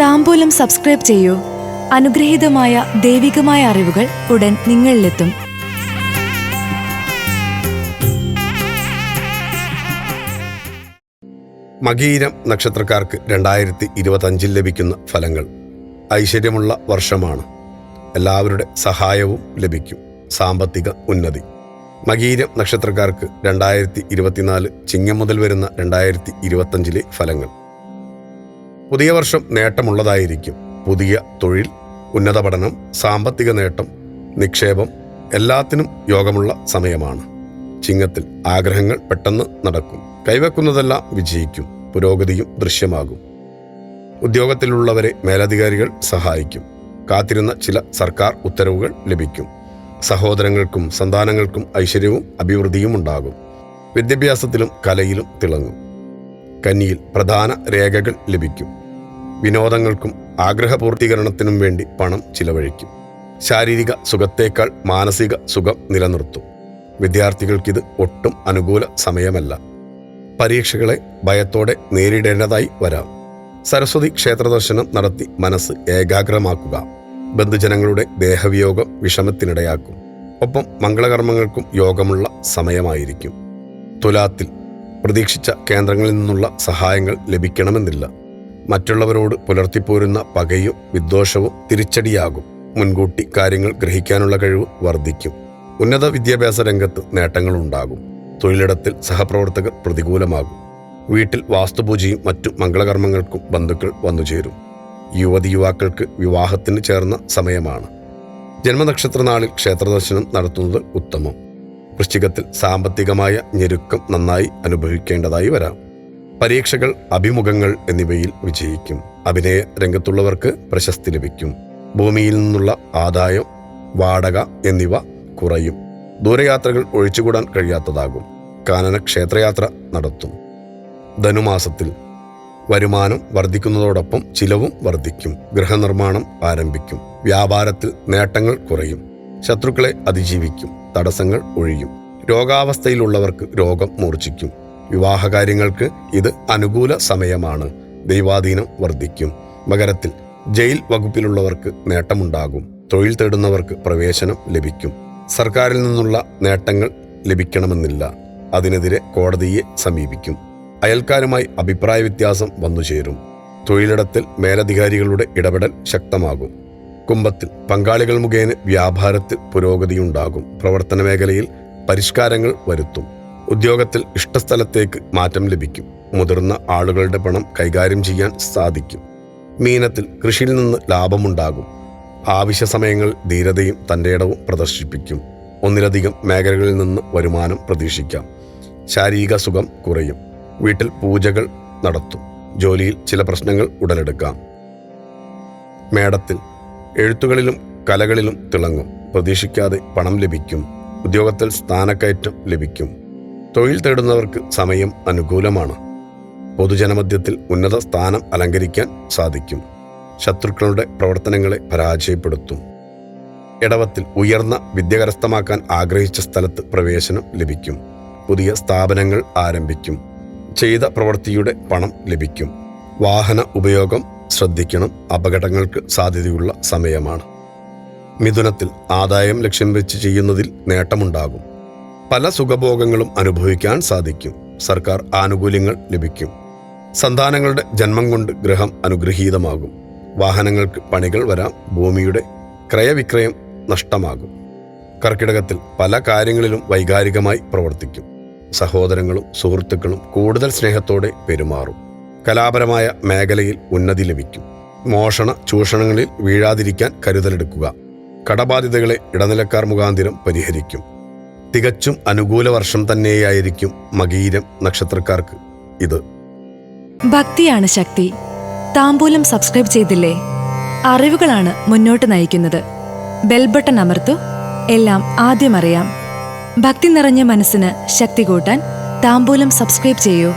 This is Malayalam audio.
താമ്പൂലം സബ്സ്ക്രൈബ് ചെയ്യൂ. അനുഗ്രഹീതമായ ദൈവികമായ അറിവുകൾ ഉടൻ നിങ്ങളിലെത്തും. മകീരം നക്ഷത്രക്കാർക്ക് രണ്ടായിരത്തി ഇരുപത്തഞ്ചിൽ ലഭിക്കുന്ന ഫലങ്ങൾ ഐശ്വര്യമുള്ള വർഷമാണ്. എല്ലാവരുടെ സഹായവും ലഭിക്കും. സാമ്പത്തിക ഉന്നതി. മകീരം നക്ഷത്രക്കാർക്ക് രണ്ടായിരത്തി ഇരുപത്തിനാല് ചിങ്ങം മുതൽ വരുന്ന രണ്ടായിരത്തി ഇരുപത്തഞ്ചിലെ ഫലങ്ങൾ. പുതിയ വർഷം നേട്ടമുള്ളതായിരിക്കും. പുതിയ തൊഴിൽ ഉന്നത പഠനം സാമ്പത്തിക നേട്ടം നിക്ഷേപം എല്ലാത്തിനും യോഗമുള്ള സമയമാണ്. ചിങ്ങത്തിൽ ആഗ്രഹങ്ങൾ പെട്ടെന്ന് നടക്കും. കൈവെക്കുന്നതെല്ലാം വിജയിക്കും. പുരോഗതിയും ദൃശ്യമാകും. ഉദ്യോഗത്തിലുള്ളവരെ മേലധികാരികൾ സഹായിക്കും. കാത്തിരുന്ന ചില സർക്കാർ ഉത്തരവുകൾ ലഭിക്കും. സഹോദരങ്ങൾക്കും സന്താനങ്ങൾക്കും ഐശ്വര്യവും അഭിവൃദ്ധിയും ഉണ്ടാകും. വിദ്യാഭ്യാസത്തിലും കലയിലും തിളങ്ങും. കന്നിയിൽ പ്രധാന രേഖകൾ ലഭിക്കും. വിനോദങ്ങൾക്കും ആഗ്രഹപൂർത്തീകരണത്തിനും വേണ്ടി പണം ചിലവഴിക്കും. ശാരീരിക സുഖത്തേക്കാൾ മാനസിക സുഖം നിലനിർത്തും. വിദ്യാർത്ഥികൾക്കിത് ഒട്ടും അനുകൂല സമയമല്ല. പരീക്ഷകളെ ഭയത്തോടെ നേരിടേണ്ടതായി വരാം. സരസ്വതി ക്ഷേത്രദർശനം നടത്തി മനസ്സ് ഏകാഗ്രമാക്കുക. ബന്ധുജനങ്ങളുടെ ദേഹവിയോഗം വിഷമത്തിനിടയാക്കും. ഒപ്പം മംഗളകർമ്മങ്ങൾക്കും യോഗമുള്ള സമയമായിരിക്കും. തുലാത്തിൽ പ്രതീക്ഷിച്ച കേന്ദ്രങ്ങളിൽ നിന്നുള്ള സഹായങ്ങൾ ലഭിക്കണമെന്നില്ല. മറ്റുള്ളവരോട് പുലർത്തിപ്പോരുന്ന പകയും വിദ്വേഷവും തിരിച്ചടിയാകും. മുൻകൂട്ടി കാര്യങ്ങൾ ഗ്രഹിക്കാനുള്ള കഴിവ് വർദ്ധിക്കും. ഉന്നത വിദ്യാഭ്യാസ രംഗത്ത് നേട്ടങ്ങളുണ്ടാകും തൊഴിലിടത്തിൽ സഹപ്രവർത്തകർ പ്രതികൂലമാകും. വീട്ടിൽ വാസ്തുപൂജയും മറ്റു മംഗളകർമ്മങ്ങൾക്കും ബന്ധുക്കൾ വന്നുചേരും. യുവതി യുവാക്കൾക്ക് വിവാഹത്തിന് ചേർന്ന സമയമാണ്. ജന്മനക്ഷത്ര നാളിൽ ക്ഷേത്രദർശനം നടത്തുന്നത് ഉത്തമം. വൃശ്ചികത്തിൽ സാമ്പത്തികമായ ഞെരുക്കം നന്നായി അനുഭവിക്കേണ്ടതായി വരാം. പരീക്ഷകൾ അഭിമുഖങ്ങൾ എന്നിവയിൽ വിജയിക്കും. അഭിനയ രംഗത്തുള്ളവർക്ക് പ്രശസ്തി ലഭിക്കും. ഭൂമിയിൽ നിന്നുള്ള ആദായം വാടക എന്നിവ കുറയും. ദൂരയാത്രകൾ ഒഴിച്ചുകൂടാൻ കഴിയാത്തതാകും. കാനന ക്ഷേത്രയാത്ര നടത്തും. ധനുമാസത്തിൽ വരുമാനം വർദ്ധിക്കുന്നതോടൊപ്പം ചിലവും വർദ്ധിക്കും. ഗൃഹനിർമ്മാണം ആരംഭിക്കും. വ്യാപാരത്തിൽ നേട്ടങ്ങൾ കുറയും. ശത്രുക്കളെ അതിജീവിക്കും. തടസ്സങ്ങൾ ഒഴിയും. രോഗാവസ്ഥയിലുള്ളവർക്ക് രോഗം മൂർച്ഛിക്കും. വിവാഹകാര്യങ്ങൾക്ക് ഇത് അനുകൂല സമയമാണ്. ദൈവാധീനം വർദ്ധിക്കും. മകരത്തിൽ ജയിൽ വകുപ്പിലുള്ളവർക്ക് നേട്ടമുണ്ടാകും. തൊഴിൽ തേടുന്നവർക്ക് പ്രവേശനം ലഭിക്കും. സർക്കാരിൽ നിന്നുള്ള നേട്ടങ്ങൾ ലഭിക്കണമെന്നില്ല. അതിനെതിരെ കോടതിയെ സമീപിക്കും. അയൽക്കാരുമായി അഭിപ്രായ വ്യത്യാസം വന്നുചേരും തൊഴിലിടത്തിൽ മേലധികാരികളുടെ ഇടപെടൽ ശക്തമാകും. കുംഭത്തിൽ പങ്കാളികൾ മുഖേന വ്യാപാരത്തിൽ പുരോഗതിയുണ്ടാകും. പ്രവർത്തന മേഖലയിൽ പരിഷ്കാരങ്ങൾ വരുത്തും. ഉദ്യോഗത്തിൽ ഇഷ്ടസ്ഥലത്തേക്ക് മാറ്റം ലഭിക്കും. മുതിർന്ന ആളുകളുടെ പണം കൈകാര്യം ചെയ്യാൻ സാധിക്കും. മീനത്തിൽ കൃഷിയിൽ നിന്ന് ലാഭമുണ്ടാകും. ആവശ്യ സമയങ്ങൾ ധീരതയും തന്റെ ഇടവും പ്രദർശിപ്പിക്കും. ഒന്നിലധികം മേഖലകളിൽ നിന്ന് വരുമാനം പ്രതീക്ഷിക്കാം. ശാരീരിക സുഖം കുറയും. വീട്ടിൽ പൂജകൾ നടത്തും. ജോലിയിൽ ചില പ്രശ്നങ്ങൾ ഉടലെടുക്കാം. മേടത്തിൽ എഴുത്തുകളിലും കലകളിലും തിളങ്ങും. പ്രതീക്ഷിക്കാതെ പണം ലഭിക്കും. ഉദ്യോഗത്തിൽ സ്ഥാനക്കയറ്റം ലഭിക്കും. തൊഴിൽ തേടുന്നവർക്ക് സമയം അനുകൂലമാണ്. പൊതുജനമധ്യത്തിൽ ഉന്നത സ്ഥാനം അലങ്കരിക്കാൻ സാധിക്കും. ശത്രുക്കളുടെ പ്രവർത്തനങ്ങളെ പരാജയപ്പെടുത്തും. ഇടവത്തിൽ ഉയർന്ന വിദ്യ കരസ്ഥമാക്കാൻ ആഗ്രഹിച്ച സ്ഥലത്ത് പ്രവേശനം ലഭിക്കും. പുതിയ സ്ഥാപനങ്ങൾ ആരംഭിക്കും. ചെയ്ത പ്രവൃത്തിയുടെ പണം ലഭിക്കും. വാഹന ഉപയോഗം ശ്രദ്ധിക്കണം. അപകടങ്ങൾക്ക് സാധ്യതയുള്ള സമയമാണ്. മിഥുനത്തിൽ ആദായം ലക്ഷ്യം വെച്ച് ചെയ്യുന്നതിൽ നേട്ടമുണ്ടാകും. പല സുഖഭോഗങ്ങളും അനുഭവിക്കാൻ സാധിക്കും. സർക്കാർ ആനുകൂല്യങ്ങൾ ലഭിക്കും. സന്താനങ്ങളുടെ ജന്മം കൊണ്ട് ഗ്രഹം അനുഗ്രഹീതമാകും. വാഹനങ്ങൾക്ക് പണികൾ വരാം. ഭൂമിയുടെ ക്രയവിക്രയം നഷ്ടമാകും. കർക്കിടകത്തിൽ പല കാര്യങ്ങളിലും വൈകാരികമായി പ്രവർത്തിക്കും. സഹോദരങ്ങളും സുഹൃത്തുക്കളും കൂടുതൽ സ്നേഹത്തോടെ പെരുമാറും. കലാപരമായ മേഖലയിൽ ഉന്നതി ലഭിക്കും. മോഷണ ചൂഷണങ്ങളിൽ വീഴാതിരിക്കാൻ കരുതലെടുക്കുക. കടബാധ്യതകളെ ഇടനിലക്കാർ മുഖാന്തിരം പരിഹരിക്കും. തികച്ചും അനുകൂല വർഷം തന്നെയായിരിക്കും മകീരം നക്ഷത്രക്കാർക്ക് ഇത്. ഭക്തിയാണ് ശക്തി. താമ്പൂലം സബ്സ്ക്രൈബ് ചെയ്തില്ലേ? അറിവുകളാണ് മുന്നോട്ട് നയിക്കുന്നത്. ബെൽ ബട്ടൺ അമർത്തു. എല്ലാം ആദ്യം അറിയാം. ഭക്തി നിറഞ്ഞ മനസ്സിന് ശക്തി കൂട്ടാൻ താമ്പൂലം സബ്സ്ക്രൈബ് ചെയ്യൂ.